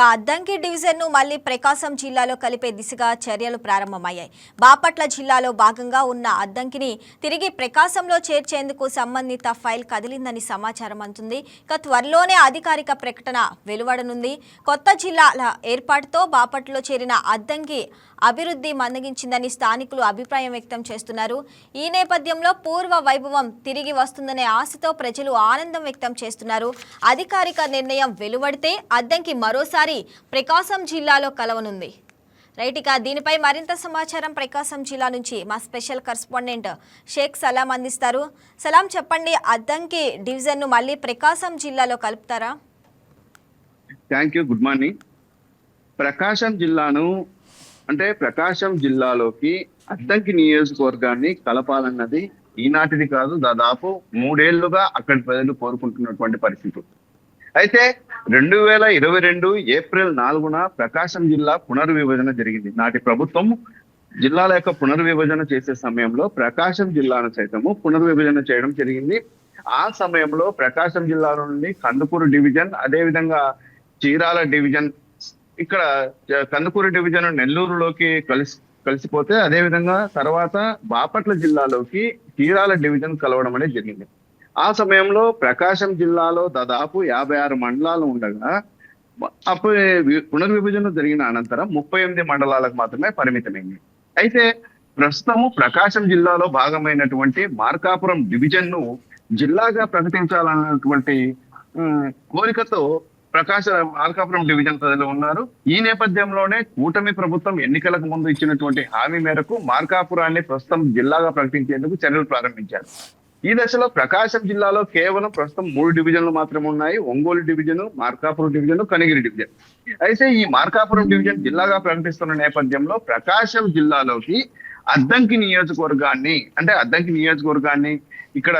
ఇక అద్దంకి డివిజన్ను మళ్ళీ ప్రకాశం జిల్లాలో కలిపే దిశగా చర్యలు ప్రారంభమయ్యాయి. బాపట్ల జిల్లాలో భాగంగా ఉన్న అద్దంకిని తిరిగి ప్రకాశంలో చేర్చేందుకు సంబంధిత ఫైల్ కదిలిందని సమాచారం అందుతుంది. ఇక త్వరలోనే అధికారిక ప్రకటన వెలువడనుంది. కొత్త జిల్లాల ఏర్పాటుతో బాపట్లలో చేరిన అద్దంకి అభివృద్ధి మందగించిందని స్థానికులు అభిప్రాయం వ్యక్తం చేస్తున్నారు. ఈ నేపథ్యంలో పూర్వ వైభవం తిరిగి వస్తుందనే ఆశతో ప్రజలు ఆనందం వ్యక్తం చేస్తున్నారు. అధికారిక నిర్ణయం వెలువడితే అద్దంకి మరోసారి ప్రకాశం జిల్లాలో కలవనుంది. రైట్ ఇక దీనిపై మరింత సమాచారం ప్రకాశం జిల్లా నుంచి మా స్పెషల్ కరస్పాండెంట్ షేక్ సలాం అందిస్తారు. సలాం చెప్పండి అద్దంకి డివిజన్ను మళ్ళీ ప్రకాశం జిల్లాలో కలుపుతారా? Thank you good morning Prakasam జిల్లాను అంటే ప్రకాశం జిల్లాలోకి అద్దంకి నియోజకవర్గాన్ని కలపాలన్నది ఈనాటిది కాదు. దాదాపు మూడేళ్ళుగా అక్కడి ప్రజలు కోరుకుంటున్నటువంటి పరిస్థితి. అయితే రెండు వేల ఇరవై రెండు ఏప్రిల్ నాలుగున ప్రకాశం జిల్లా పునర్విభజన జరిగింది. నాటి ప్రభుత్వం జిల్లాల యొక్క పునర్విభజన చేసే సమయంలో ప్రకాశం జిల్లాను సైతము పునర్విభజన చేయడం జరిగింది. ఆ సమయంలో ప్రకాశం జిల్లా నుండి కందుకూరు డివిజన్ అదే విధంగా చీరాల డివిజన్ ఇక్కడ కందుకూరు డివిజన్ నెల్లూరులోకి కలిసి కలిసిపోతే అదే విధంగా తర్వాత బాపట్ల జిల్లాలోకి చీరాల డివిజన్ కలవడం అనేది జరిగింది. ఆ సమయంలో ప్రకాశం జిల్లాలో దాదాపు యాభై ఆరు మండలాలు ఉండగా అప్పుడు పునర్విభజన జరిగిన అనంతరం ముప్పై ఎనిమిది మండలాలకు మాత్రమే పరిమితమైంది. అయితే ప్రస్తుతము ప్రకాశం జిల్లాలో భాగమైనటువంటి మార్కాపురం డివిజన్ను జిల్లాగా ప్రకటించాలన్నటువంటి కోరికతో ప్రకాశ మార్కాపురం డివిజన్ ప్రజలు ఉన్నారు. ఈ నేపథ్యంలోనే కూటమి ప్రభుత్వం ఎన్నికలకు ముందు ఇచ్చినటువంటి హామీ మేరకు మార్కాపురాన్ని ప్రస్తుతం జిల్లాగా ప్రకటించేందుకు చర్యలు ప్రారంభించారు. ఈ దశలో ప్రకాశం జిల్లాలో కేవలం ప్రస్తుతం మూడు డివిజన్లు మాత్రమే ఉన్నాయి. Ongole division Markapuram division Kanigiri division. అయితే ఈ మార్కాపురం డివిజన్ జిల్లాగా ప్రకటిస్తున్న నేపథ్యంలో ప్రకాశం జిల్లాలోకి అద్దంకి నియోజకవర్గాన్ని అంటే అద్దంకి నియోజకవర్గాన్ని ఇక్కడ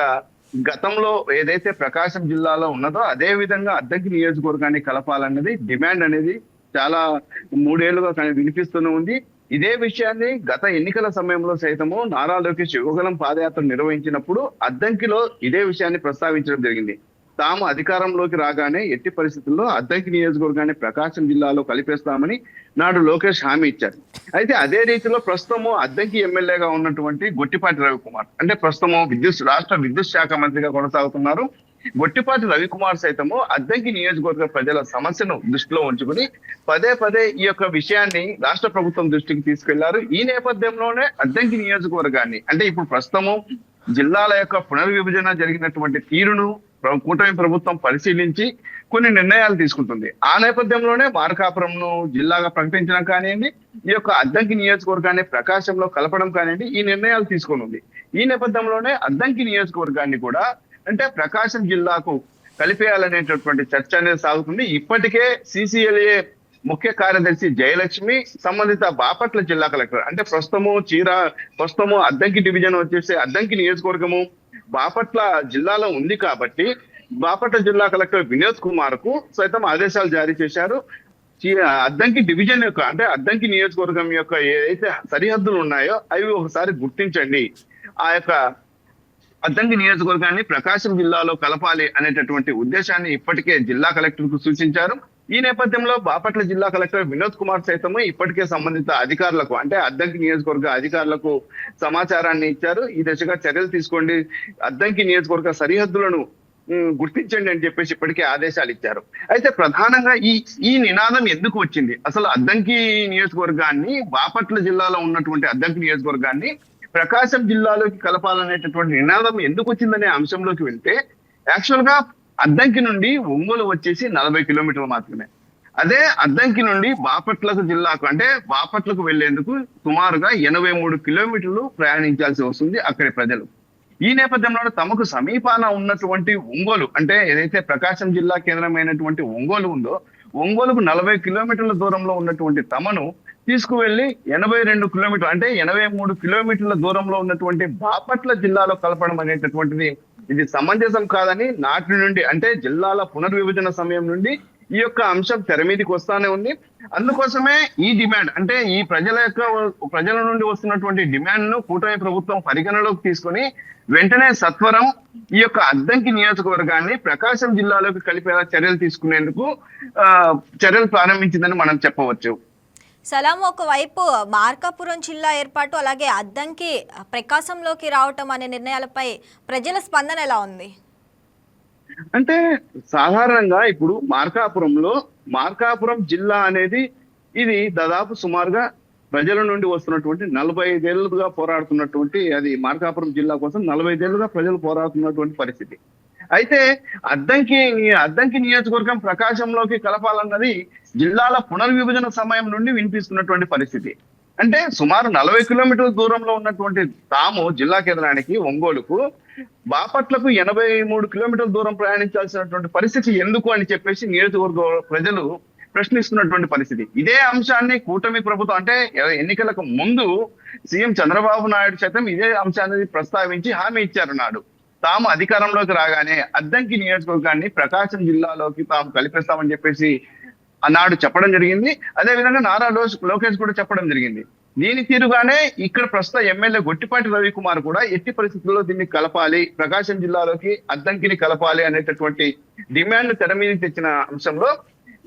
గతంలో ఏదైతే ప్రకాశం జిల్లాలో ఉన్నదో అదే విధంగా అద్దంకి నియోజకవర్గాన్ని కలపాలన్నది డిమాండ్ అనేది చాలా మూడేళ్ళుగా వినిపిస్తూనే ఉంది. ఇదే విషయాన్ని గత ఎన్నికల సమయంలో సైతము నారా లోకేష్ యువగలం పాదయాత్ర నిర్వహించినప్పుడు అద్దంకిలో ఇదే విషయాన్ని ప్రస్తావించడం జరిగింది. తాము అధికారంలోకి రాగానే ఎట్టి పరిస్థితుల్లో అద్దంకి నియోజకవర్గాన్ని ప్రకాశం జిల్లాలో కలిపేస్తామని నాడు లోకేష్ హామీ ఇచ్చారు. అయితే అదే రీతిలో ప్రస్తుతము అద్దంకి ఎమ్మెల్యేగా ఉన్నటువంటి గొట్టిపాటి రవికుమార్ అంటే ప్రస్తుతము విద్యుత్ రాష్ట్ర విద్యుత్ శాఖ మంత్రిగా కొనసాగుతున్నారు. గొట్టిపాటి రవికుమార్ సైతము అద్దంకి నియోజకవర్గ ప్రజల సమస్యను దృష్టిలో ఉంచుకుని పదే పదే ఈ యొక్క విషయాన్ని రాష్ట్ర ప్రభుత్వం దృష్టికి తీసుకెళ్ళారు. ఈ నేపథ్యంలోనే అద్దంకి నియోజకవర్గాన్ని అంటే ఇప్పుడు ప్రస్తుతము జిల్లాల యొక్క పునర్విభజన జరిగినటువంటి తీరును కూటమి ప్రభుత్వం పరిశీలించి కొన్ని నిర్ణయాలు తీసుకుంటుంది. ఆ నేపథ్యంలోనే మార్కాపురంను జిల్లాగా ప్రకటించడం కానివ్వండి ఈ యొక్క అద్దంకి నియోజకవర్గాన్ని ప్రకాశంలో కలపడం కానివ్వండి ఈ నిర్ణయాలు తీసుకొని ఉంది ఈ నేపథ్యంలోనే అద్దంకి నియోజకవర్గాన్ని కూడా అంటే ప్రకాశం జిల్లాకు కలిపేయాలనేటటువంటి చర్చ అనేది సాగుతుంది. ఇప్పటికే సిసిఎల్ఏ ముఖ్య కార్యదర్శి జయలక్ష్మి సంబంధిత బాపట్ల జిల్లా కలెక్టర్ అంటే ప్రస్తుతము చీర ప్రస్తుతము అద్దంకి డివిజన్ వచ్చేసి అద్దంకి నియోజకవర్గము బాపట్ల జిల్లాలో ఉంది కాబట్టి బాపట్ల జిల్లా కలెక్టర్ వినోద్ కుమార్కు సైతం ఆదేశాలు జారీ చేశారు. అద్దంకి డివిజన్ యొక్క అంటే అద్దంకి నియోజకవర్గం యొక్క ఏదైతే సరిహద్దులు ఉన్నాయో అవి ఒకసారి గుర్తించండి. ఆ యొక్క అద్దంకి నియోజకవర్గాన్ని ప్రకాశం జిల్లాలో కలపాలి అనేటటువంటి ఉద్దేశాన్ని ఇప్పటికే జిల్లా కలెక్టర్కు సూచించారు. ఈ నేపథ్యంలో బాపట్ల జిల్లా కలెక్టర్ వినోద్ కుమార్ సైతము ఇప్పటికే సంబంధిత అధికారులకు అంటే అద్దంకి నియోజకవర్గ అధికారులకు సమాచారాన్ని ఇచ్చారు. ఈ దిశగా చర్యలు తీసుకోండి. అద్దంకి నియోజకవర్గ సరిహద్దులను గుర్తించండి అని చెప్పేసి ఇప్పటికే ఆదేశాలు ఇచ్చారు. అయితే ప్రధానంగా ఈ ఈ నినాదం ఎందుకు వచ్చింది? అసలు అద్దంకి నియోజకవర్గాన్ని బాపట్ల జిల్లాలో ఉన్నటువంటి అద్దంకి నియోజకవర్గాన్ని ప్రకాశం జిల్లాలోకి కలపాలనేటటువంటి నినాదం ఎందుకు వచ్చిందనే అంశంలోకి వెళ్తే యాక్చువల్గా అద్దంకి నుండి ఒంగోలు వచ్చేసి నలభై కిలోమీటర్లు మాత్రమే. అదే అద్దంకి నుండి బాపట్లకు జిల్లాకు అంటే బాపట్లకు వెళ్ళేందుకు సుమారుగా ఎనభై మూడు కిలోమీటర్లు ప్రయాణించాల్సి వస్తుంది అక్కడి ప్రజలు. ఈ నేపథ్యంలో తమకు సమీపాన ఉన్నటువంటి ఒంగోలు అంటే ఏదైతే ప్రకాశం జిల్లా కేంద్రమైనటువంటి ఒంగోలు ఉందో ఒంగోలుకు నలభై కిలోమీటర్ల దూరంలో ఉన్నటువంటి తమను తీసుకువెళ్ళి ఎనభై రెండు కిలోమీటర్ అంటే ఎనభై మూడు కిలోమీటర్ల దూరంలో ఉన్నటువంటి బాపట్ల జిల్లాలో కలపడం అనేటటువంటిది ఇది సమంజసం కాదని నాటి నుండి అంటే జిల్లాల పునర్విభజన సమయం నుండి ఈ యొక్క అంశం తెర మీదకి వస్తానే ఉంది. అందుకోసమే ఈ డిమాండ్ అంటే ఈ ప్రజల యొక్క ప్రజల నుండి వస్తున్నటువంటి డిమాండ్ను కూటమి ప్రభుత్వం పరిగణలోకి తీసుకొని వెంటనే సత్వరం ఈ యొక్క అద్దంకి నియోజకవర్గాన్ని ప్రకాశం జిల్లాలోకి కలిపేలా చర్యలు తీసుకునేందుకు ఆ, చర్యలు ప్రారంభించిందని మనం చెప్పవచ్చు. సలాం ఒకవైపు మార్కాపురం జిల్లా ఏర్పాటు అలాగే అద్దంకి ప్రకాశంలోకి రావటం అనే నిర్ణయాలపై ప్రజల స్పందన ఎలా ఉంది? అంటే సాధారణంగా ఇప్పుడు మార్కాపురంలో మార్కాపురం జిల్లా అనేది ఇది దాదాపు సుమారుగా ప్రజల నుండి వస్తున్నటువంటి నలభై ఐదేళ్ళుగా పోరాడుతున్నటువంటి అది మార్కాపురం జిల్లా కోసం నలభై ఐదేళ్ళుగా ప్రజలు పోరాడుతున్నటువంటి పరిస్థితి. అయితే అద్దంకి అద్దంకి నియోజకవర్గం ప్రకాశంలోకి కలపాలన్నది జిల్లాల పునర్విభజన సమయం నుండి వినిపిస్తున్నటువంటి పరిస్థితి. అంటే సుమారు నలభై కిలోమీటర్ల దూరంలో ఉన్నటువంటి తాము జిల్లా కేంద్రానికి ఒంగోలుకు బాపట్లకు ఎనభై మూడు కిలోమీటర్ల దూరం ప్రయాణించాల్సినటువంటి పరిస్థితి ఎందుకు అని చెప్పేసి నియోజకవర్గ ప్రజలు ప్రశ్నిస్తున్నటువంటి పరిస్థితి. ఇదే అంశాన్ని కూటమి ప్రభుత్వం అంటే ఎన్నికలకు ముందు సీఎం చంద్రబాబు నాయుడు సైతం ఇదే అంశాన్ని ప్రస్తావించి హామీ ఇచ్చారు నాడు. తాము అధికారంలోకి రాగానే అద్దంకి నియోజకవర్గాన్ని ప్రకాశం జిల్లాలోకి తాము కలిపేస్తామని చెప్పేసి ఆనాడు చెప్పడం జరిగింది. అదే విధంగా నారా లోకేష్ కూడా చెప్పడం జరిగింది. దీని తీరుగానే ఇక్కడ ప్రస్తుత ఎమ్మెల్యే గొట్టిపాటి రవికుమార్ కూడా ఎట్టి పరిస్థితుల్లో దీన్ని కలపాలి ప్రకాశం జిల్లాలోకి అద్దంకిని కలపాలి అనేటటువంటి డిమాండ్ తెర మీద తెచ్చిన అంశంలో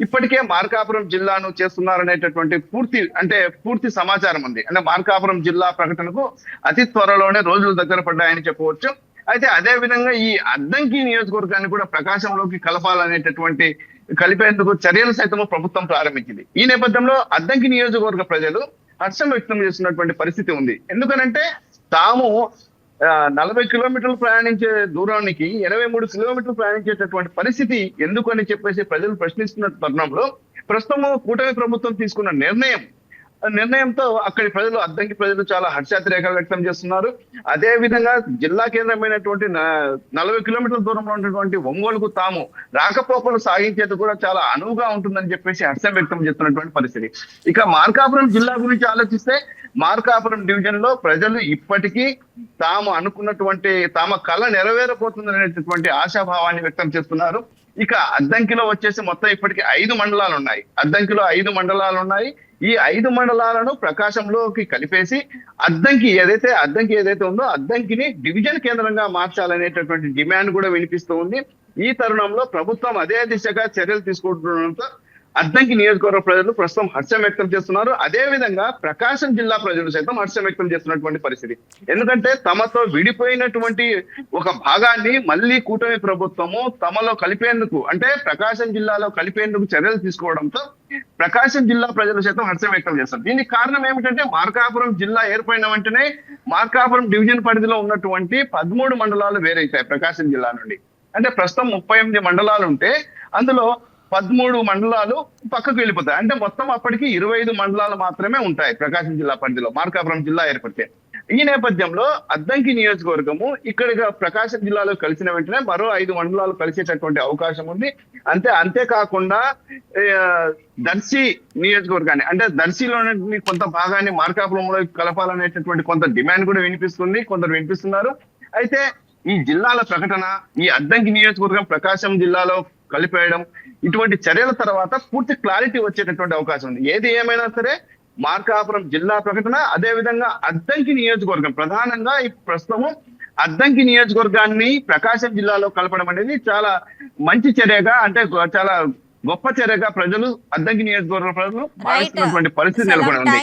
ఇప్పటికే మార్కాపురం జిల్లాను చేస్తున్నారనేటటువంటి పూర్తి అంటే పూర్తి సమాచారం ఉంది. అంటే మార్కాపురం జిల్లా ప్రకటనకు అతి త్వరలోనే రోజులు దగ్గర పడ్డాయని చెప్పవచ్చు. అయితే అదే విధంగా ఈ అద్దంకి నియోజకవర్గాన్ని కూడా ప్రకాశంలోకి కలపాలనేటటువంటి కలిపేందుకు చర్యలు సైతం ప్రభుత్వం ప్రారంభించింది. ఈ నేపథ్యంలో అద్దంకి నియోజకవర్గ ప్రజలు హర్షం వ్యక్తం చేస్తున్నటువంటి పరిస్థితి ఉంది. ఎందుకనంటే తాము నలభై కిలోమీటర్లు ప్రయాణించే దూరానికి ఎనభై మూడు కిలోమీటర్లు ప్రయాణించేటటువంటి పరిస్థితి ఎందుకు అని చెప్పేసి ప్రజలు ప్రశ్నిస్తున్న తరుణంలో ప్రస్తుతం కూటమి ప్రభుత్వం తీసుకున్న నిర్ణయం నిర్ణయంతో అక్కడి ప్రజలు అద్దంకి ప్రజలు చాలా హర్షాతిరేకాలు వ్యక్తం చేస్తున్నారు. అదే విధంగా జిల్లా కేంద్రమైనటువంటి నలభై కిలోమీటర్ల దూరంలో ఉన్నటువంటి ఒంగోలుకు తాము రాకపోకలు సాగించేది కూడా చాలా అనువుగా ఉంటుందని చెప్పేసి హర్షం వ్యక్తం చేస్తున్నటువంటి పరిస్థితి. ఇక మార్కాపురం జిల్లా గురించి ఆలోచిస్తే మార్కాపురం డివిజన్లో ప్రజలు ఇప్పటికీ తాము అనుకున్నటువంటి తమ కళ నెరవేరబోతుందనేటటువంటి ఆశాభావాన్ని వ్యక్తం చేస్తున్నారు. ఇక అద్దంకిలో వచ్చేసి మొత్తం ఇప్పటికి ఐదు మండలాలు ఉన్నాయి. అద్దంకిలో ఐదు మండలాలు ఉన్నాయి. ఈ ఐదు మండలాలను ప్రకాశంలోకి కలిపేసి అద్దంకి ఏదైతే అద్దంకి ఏదైతే ఉందో అద్దంకిని డివిజన్ కేంద్రంగా మార్చాలనేటటువంటి డిమాండ్ కూడా వినిపిస్తూ ఉంది. ఈ తరుణంలో ప్రభుత్వం అదే దిశగా చర్యలు తీసుకుంటుండడంతో అద్దంకి నియోజకవర్గ ప్రజలు ప్రస్తుతం హర్షం వ్యక్తం చేస్తున్నారు. అదే విధంగా ప్రకాశం జిల్లా ప్రజలు సైతం హర్షం వ్యక్తం చేస్తున్నటువంటి పరిస్థితి. ఎందుకంటే తమతో విడిపోయినటువంటి ఒక భాగాన్ని మళ్ళీ కూటమి ప్రభుత్వము తమలో కలిపేందుకు అంటే ప్రకాశం జిల్లాలో కలిపేందుకు చర్యలు తీసుకోవడంతో ప్రకాశం జిల్లా ప్రజలు సైతం హర్షం వ్యక్తం చేస్తారు దీనికి కారణం ఏమిటంటే మార్కాపురం జిల్లా ఏర్పడిన వెంటనే మార్కాపురం డివిజన్ పరిధిలో ఉన్నటువంటి పదమూడు మండలాలు వేరైతాయి ప్రకాశం జిల్లా నుండి. అంటే ప్రస్తుతం ముప్పై ఎనిమిది మండలాలు ఉంటే అందులో పదమూడు మండలాలు పక్కకు వెళ్ళిపోతాయి. అంటే మొత్తం అప్పటికి ఇరవై ఐదు మండలాలు మాత్రమే ఉంటాయి ప్రకాశం జిల్లా పరిధిలో. మార్కాపురం జిల్లా ఏర్పడితే. ఈ నేపథ్యంలో అద్దంకి నియోజకవర్గము ఇక్కడ ప్రకాశం జిల్లాలో కలిసిన వెంటనే మరో ఐదు మండలాలు కలిసేటటువంటి అవకాశం ఉంది. అంతే అంతేకాకుండా దర్శి నియోజకవర్గాన్ని అంటే దర్శిలో కొంత భాగాన్ని మార్కాపురంలో కలపాలనేటటువంటి కొంత డిమాండ్ కూడా వినిపిస్తుంది కొందరు వినిపిస్తున్నారు. అయితే ఈ జిల్లాల ప్రకటన ఈ అద్దంకి నియోజకవర్గం ప్రకాశం జిల్లాలో కలిపేయడం ఇటువంటి చర్యల తర్వాత పూర్తి క్లారిటీ వచ్చేటటువంటి అవకాశం ఉంది. ఏది ఏమైనా సరే మార్కాపురం జిల్లా ప్రకటన అదే విధంగా అద్దంకి నియోజకవర్గం. ప్రధానంగా ఈ ప్రస్తుతము అద్దంకి నియోజకవర్గాన్ని ప్రకాశం జిల్లాలో కలపడం అనేది చాలా మంచి చర్యగా అంటే చాలా గొప్ప చర్యగా ప్రజలు అద్దంకి నియోజకవర్గ ప్రజలు భావిస్తున్నటువంటి పరిస్థితి నెలకొని ఉంది